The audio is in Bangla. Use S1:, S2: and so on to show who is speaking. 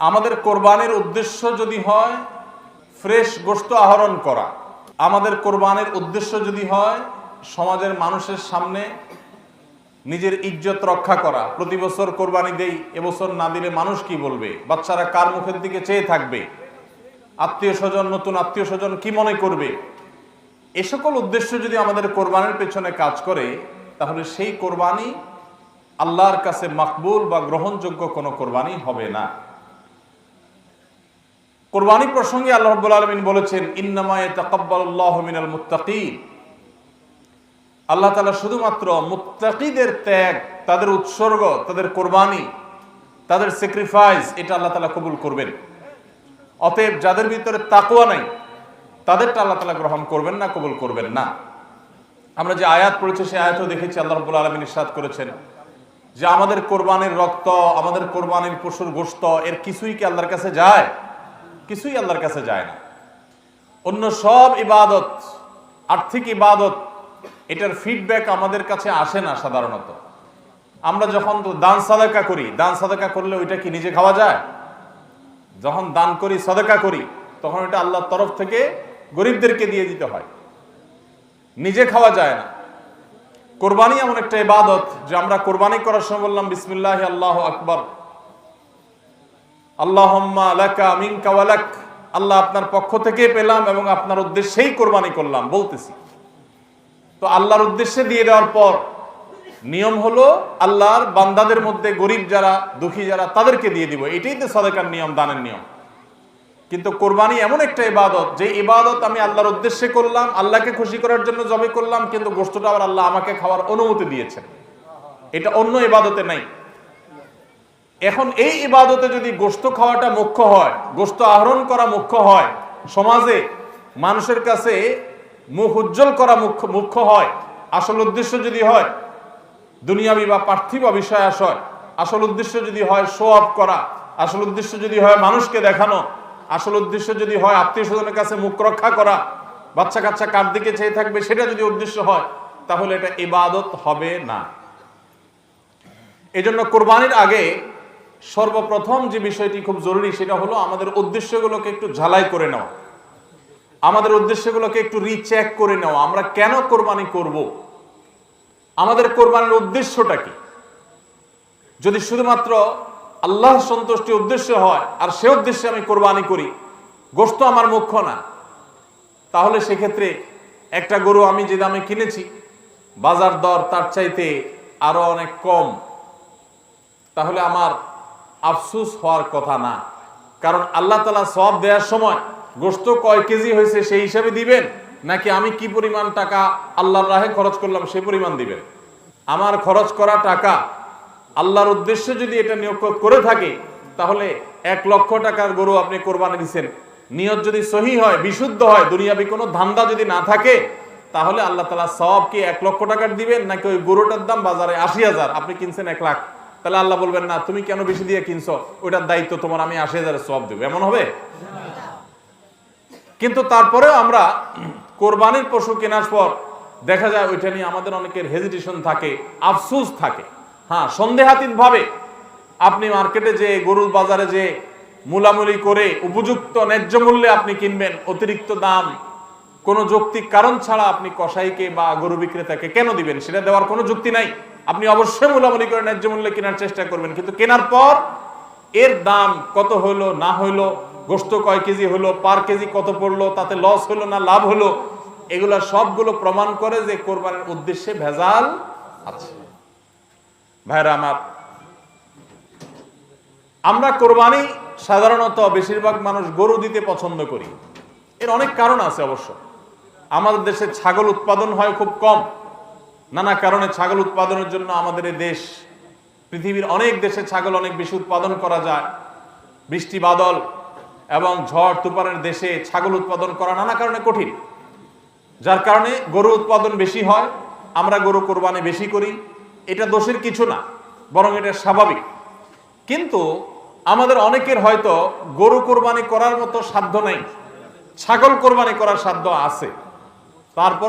S1: আমাদের কোরবানির উদ্দেশ্য যদি হয় ফ্রেশ গোশত আহরণ করা। আমাদের কোরবানির উদ্দেশ্য যদি হয় সমাজের মানুষের সামনে নিজের ইজ্জত রক্ষা করা। প্রতি বছর কোরবানি দেই, এবছর না দিলে মানুষ কি বলবে? বাচ্চারা কার মুখের দিকে চেয়ে থাকবে? আত্মীয় স্বজন, নতুন আত্মীয় স্বজন কি মনে করবে? এ সকল উদ্দেশ্য যদি আমাদের কোরবানির পেছনে কাজ করে, তাহলে সেই কোরবানি আল্লাহর কাছে মাকবুল বা গ্রহণযোগ্য কোনো কোরবানি হবে না। কোরবানি প্রসঙ্গে আল্লাহ রাব্বুল আলামিন বলেছেন ইন্নামায়ে তাকাব্বালুল্লাহু মিনাল মুত্তাকিন। আল্লাহ তাআলা শুধুমাত্র মুত্তাকিদের ত্যাগ, তাদের উৎসর্গ, তাদের কোরবানি, তাদের স্যাক্রিফাইস এটা আল্লাহ তালা কবুল করবেন। অতএব যাদের ভিতরে তাকওয়া নাই, তাদেরটা আল্লাহ তাআলা গ্রহণ করবেন না, কবুল করবেন না। আমরা যে আয়াত পড়েছি, সেই আয়াতও দেখেছি, আল্লাহ রাব্বুল আলামিন ইরশাদ করেছেন যে আমাদের কোরবানির রক্ত, আমাদের কোরবানির পশুর গোশত, এর কিছুই কি আল্লাহর কাছে যায়? কিছুই আল্লাহর কাছে যায় না। অন্য সব ইবাদত, আর্থিক ইবাদত, এটার ফিডব্যাক আমাদের কাছে আসে না সাধারণত। আমরা যখন দান সাদাকা করি, দান সাদাকা করলে ওইটা কি নিজে খাওয়া যায়? যখন দান করি, সাদাকা করি, তখন ওইটা আল্লাহর তরফ থেকে গরিবদেরকে দিয়ে দিতে হয়। নিজে খাওয়া যায় না। কোরবানি এমন একটা ইবাদত যে আমরা কোরবানি করার সময় বললাম, বিসমিল্লাহ আল্লাহ আকবর। আল্লাহ আপনার পক্ষ থেকে পেলাম এবং আপনার উদ্দেশ্যেই কোরবানি করলাম, বলতেছি। তো আল্লাহর উদ্দেশ্যে দিয়ে দেওয়ার পর নিয়ম হলো আল্লাহর বান্দাদের মধ্যে গরিব যারা, দুঃখী যারা, তাদেরকে দিয়ে দিব। এটাই তো সদকার নিয়ম, দানের নিয়ম। কিন্তু কোরবানি এমন একটা ইবাদত, যে ইবাদত আমি আল্লাহর উদ্দেশ্যে করলাম, আল্লাহকে খুশি করার জন্য জবে করলাম, কিন্তু গোষ্ঠটা আবার আল্লাহ আমাকে খাওয়ার অনুমতি দিয়েছেন। এটা অন্য ইবাদতে নাই। এখন এই ইবাদতে যদি গোস্ত খাওয়াটা মুখ্য হয় গোস্ত আহরণ করা মুখ্য হয়, সমাজে মানুষের কাছে মুখ উজ্জ্বল করা মুখ্য মুখ্য হয়, আসল উদ্দেশ্য যদি হয়, দুনিয়াবি বা পার্থিব বিষয় আসয় আসল উদ্দেশ্য যদি হয় শো অফ করা, আসল উদ্দেশ্য যদি হয় মানুষকে দেখানো, আসল উদ্দেশ্য যদি হয় আত্মীয় স্বজনের কাছে মুখ রক্ষা করা, বাচ্চা কাচ্চা কার দিকে চেয়ে থাকবে সেটা যদি উদ্দেশ্য হয়, তাহলে এটা ইবাদত হবে না। এজন্য কোরবানির আগে সর্বপ্রথম যে বিষয়টি খুব জরুরি সেটা হলো আমাদের উদ্দেশ্যগুলোকে একটু ঝালাই করে নেওয়া। আমাদের উদ্দেশ্যগুলোকে একটু রিচেক করে নেওয়া। আমরা কেন কোরবানি করব? আমাদের কোরবানির উদ্দেশ্যটা কি? যদি শুধুমাত্র আল্লাহ সন্তুষ্টি উদ্দেশ্য হয় আর সে উদ্দেশ্যে আমি কোরবানি করি গোস্ত আমার মুখ্য না। তাহলে সেক্ষেত্রে একটা গরু আমি যে দামে কিনেছি, বাজার দর তার চাইতে আরও অনেক কম। তাহলে আমার আফসুস হওয়ার কথা না। কারণ আল্লাহ তালা সব দেওয়ার সময় গোস্ত কয় কেজি হয়েছে সেই হিসাবে দিবেন, নাকি আমি কি পরিমাণ টাকা আল্লাহর রাহে খরচ করলাম সেই পরিমাণ দিবেন? আমার খরচ করা টাকা আল্লাহর উদ্দেশ্যে যদি এটা নিয়োগ করে থাকে, তাহলে এক লক্ষ টাকার গরু আপনি কোরবানি দিচ্ছেন নিয়ত যদি সহি হয়, বিশুদ্ধ হয়, দুনিয়াবি কোনো ধান্দা যদি না থাকে, তাহলে আল্লাহ তালা সব কি এক লক্ষ টাকার দিবেন, নাকি ওই গরুটার দাম বাজারে আশি হাজার, আপনি কিনছেন এক লাখ? তাহলে আল্লাহ বলবেন, না, তুমি কেন বেশি দিয়ে কিনছো? ওইটার দায়িত্ব তোমার, আমি আশি হাজারের সব দেবো। এমন হবে? কিন্তু তারপরেও আমরা কোরবানির পশু কেনার পর দেখা যায় ওইটা নিয়ে আমাদের অনেকের হেজিটেশন থাকে, আফসুস থাকে। হ্যাঁ সন্দেহাতীত ভাবে আপনি মার্কেটে যে, গরুর বাজারে যে মুলামুলি করে উপযুক্ত ন্যায্য মূল্যে আপনি কিনবেন, অতিরিক্ত দাম, কোনো যৌক্তিক কারণ ছাড়া আপনি কসাইকে বা গরু বিক্রেতাকে কেন দিবেন? সেটা দেওয়ার কোনো যুক্তি নাই। আপনি অবশ্যই মূলামুলি করে ন্যায্য মূল্যে কেনার চেষ্টা করবেন। কিন্তু কেনার পর এর দাম কত হইল না হইল গোস্ত কয় কেজি হলো, পার কেজি কত পড়ল, তাতে লস হলো না লাভ হলো, এগুলা সবগুলো প্রমাণ করে যে কোরবানির উদ্দেশ্যে ভেজাল আছে। ভাইরা আমার, আমরা কোরবানি সাধারণত বেশিরভাগ মানুষ গরু দিতে পছন্দ করি। এর অনেক কারণ আছে অবশ্য। আমাদের দেশে ছাগল উৎপাদন হয় খুব কম। নানা কারণে ছাগল উৎপাদনের জন্য আমাদের এই দেশ, পৃথিবীর অনেক দেশে ছাগল অনেক বেশি উৎপাদন করা যায়। বৃষ্টি, বাদল এবং ঝড়, তুফানের দেশে ছাগল উৎপাদন করা নানা কারণে কঠিন। যার কারণে গরু উৎপাদন বেশি হয়, আমরা গরু কোরবানি বেশি করি। এটা দোষের কিছু না, বরং এটা স্বাভাবিক। কিন্তু আমাদের অনেকের হয়তো গরু কোরবানি করার মতো সাধ্য নেই, ছাগল কোরবানি করার সাধ্য আছে। তারপরও